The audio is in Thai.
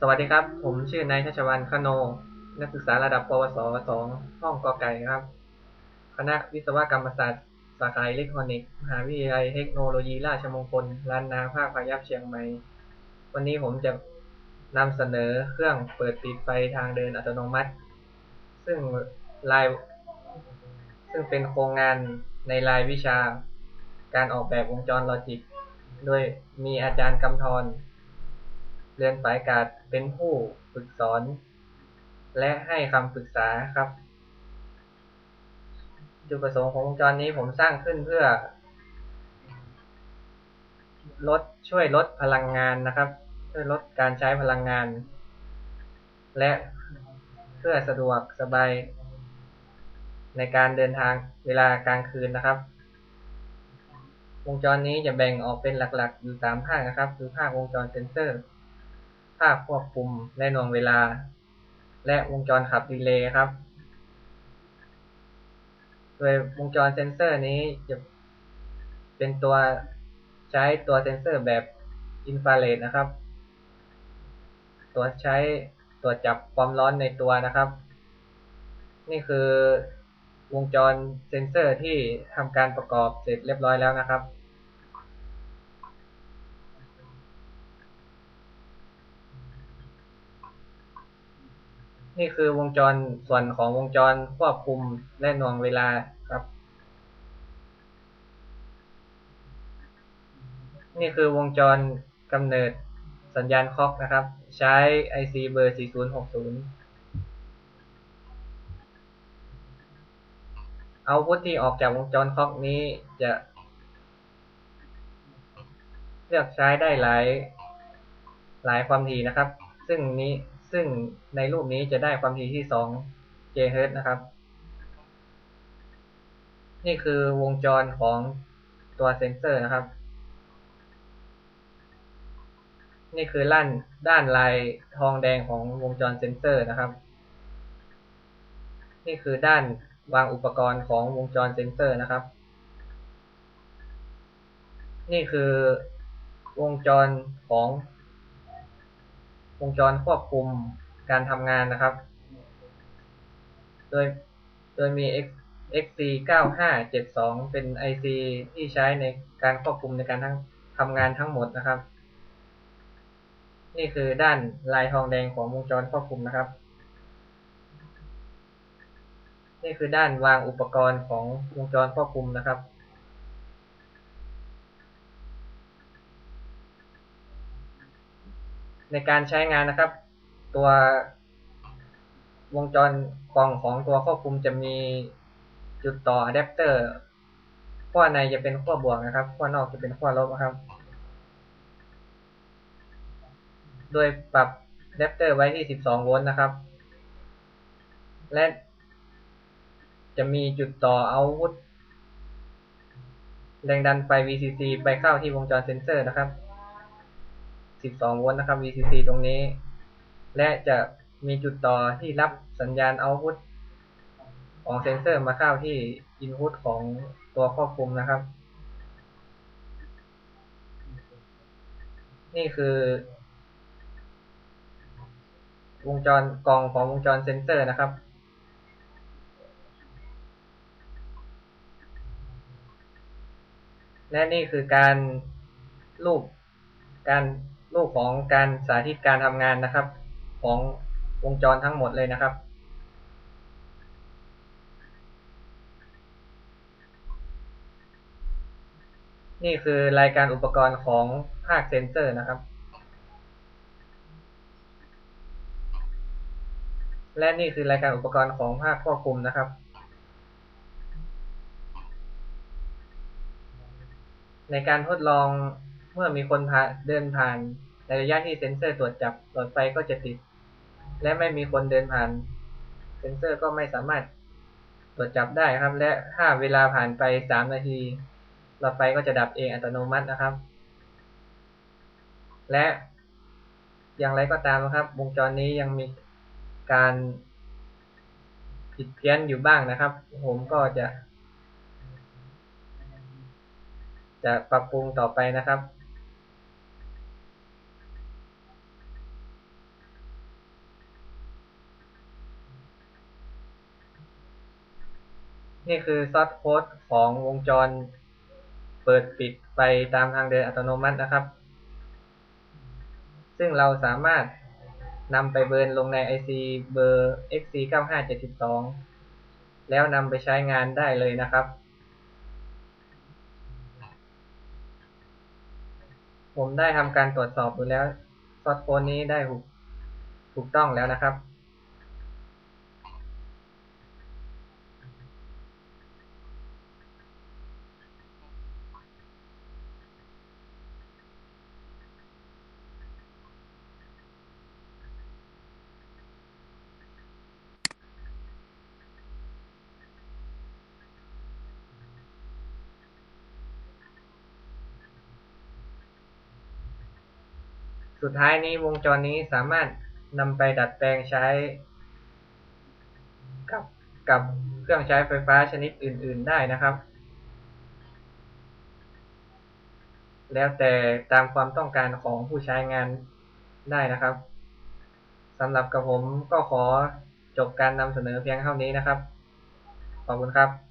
สวัสดีครับ ผมชื่อนายชัชวันคโน นักศึกษาระดับปวสสองห้องกอไก่ครับ คณะวิศวกรรมศาสตร์ สาขาอิเล็กทรอนิกส์ มหาวิทยาลัยเทคโนโลยีราชมงคลล้านนาภาคพายัพเชียงใหม่ วันนี้ผมจะนำเสนอเครื่องเปิดปิดไฟทางเดินอัตโนมัติ ซึ่งราย ซึ่งเป็นโครงงานในรายวิชา การออกแบบวงจรลอจิก โดยมีอาจารย์กำธร เรือนสายกาดเป็นผู้ฝึกสอน และให้คำปรึกษาครับ จุดประสงค์ของวงจรนี้ผมสร้างขึ้นเพื่อ ลดช่วยลดพลังงานนะครับ ช่วยลดการใช้พลังงาน และเพื่อสะดวกสบายในการเดินทางเวลากลางคืนนะครับ วงจรนี้จะแบ่งออกเป็นหลักๆ อยู่สามภาคนะครับ คือภาควงจรเซนเซอร์ ภาคควบคุมและหน่วงเวลา และวงจรขับดีเลย์ครับ โดยวงจรเซนเซอร์นี้จะเป็นตัวใช้ตัวเซนเซอร์แบบอินฟราเรดนะครับ ตัวใช้ตรวจับความร้อนในตัวนะครับ นี่คือวงจรเซนเซอร์ที่ทำการประกอบเสร็จเรียบร้อยแล้วนะครับ นี่คือวงจรส่วนของวงจรควบคุมและหน่วงเวลาครับ นี่คือวงจรกำเนิดสัญญาณคล็อกนะครับ ใช้ IC เบอร์ 4060เอาพุทที่ออกจากวงจรคล็อกนี้จะ เลือกใช้ได้หลาย หลายความถี่นะครับ ซึ่งนี้ ซึ่งในรูปนี้จะได้ความถี่ที่2 GHz นะครับ นี่คือวงจรของตัวเซนเซอร์นะครับ นี่คือล้านด้านลายทองแดงของวงจรเซนเซอร์นะครับ นี่คือด้านวางอุปกรณ์ของวงจรเซนเซอร์นะครับ นี่คือวงจรของ วงจรควบคุมการทำงานนะครับ โดย โดยมี XC 9572 เป็น IC ที่ใช้ในการควบคุมในการทั้งทำงานทั้งหมดนะครับ นี่คือด้านลายทองแดงของวงจรควบคุมนะครับ นี่คือด้านวางอุปกรณ์ของวงจรควบคุมนะครับ ในการใช้งานนะครับ ตัววงจรกล่องของตัวควบคุมจะมีจุดต่ออะแดปเตอร์ขั้วในจะเป็นขั้วบวกนะครับขั้วนอกจะเป็นขั้วลบนะครับ โดยปรับอะแดปเตอร์ไว้ที่ 12 โวลต์นะครับ และจะมีจุดต่อเอาพุทแรงดันไฟ VCC ไปเข้าที่วงจรเซนเซอร์นะครับ 12 โวลต์นะครับ VCC ตรงนี้ และจะมีจุดต่อที่รับสัญญาณเอาพุทของเซนเซอร์มาเข้าที่อินพุตของตัวควบคุมนะครับ นี่คือ วงจรกล่องของวงจรเซนเซอร์นะครับและนี่คือการรูปการ รูปของการสาธิตการทำงานนะครับ ของวงจรทั้งหมดเลยนะครับ นี่คือรายการอุปกรณ์ของภาคเซนเซอร์นะครับ และนี่คือรายการอุปกรณ์ของภาคควบคุมนะครับในการทดลอง เมื่อมีคนเดินผ่านในระยะที่เซ็นเซอร์ตรวจจับหลอดไฟก็จะติด และไม่มีคนเดินผ่าน เซ็นเซอร์ก็ไม่สามารถตรวจจับได้ครับ และถ้าเวลาผ่านไปสามนาทีหลอดไฟก็จะดับเองอัตโนมัตินะครับ และอย่างไรก็ตามนะครับ วงจรนี้ยังมีการผิดเพี้ยนอยู่บ้างนะครับ ผมก็จะ จะปรับปรุงต่อไปนะครับ นี่คือซอสโค้ดของวงจร เปิดปิดไปตามทางเดินอัตโนมัตินะครับ ซึ่งเราสามารถนำไปเบิร์นลงใน IC เบอร์ XC9572 แล้วนำไปใช้งานได้เลยนะครับ ผมได้ทำการตรวจสอบดูแล้วซอสโค้ดนี้ได้ถูกถูกต้องแล้วนะครับ สุดท้ายนี้วงจรนี้สามารถนำไปดัดแปลงใช้กับกับเครื่องใช้ไฟฟ้าชนิดอื่น ๆ ได้นะครับ แล้วแต่ตามความต้องการของผู้ใช้งานได้นะครับสำหรับกับผมก็ขอจบการนำเสนอเพียงเท่านี้นะครับ ขอบคุณครับ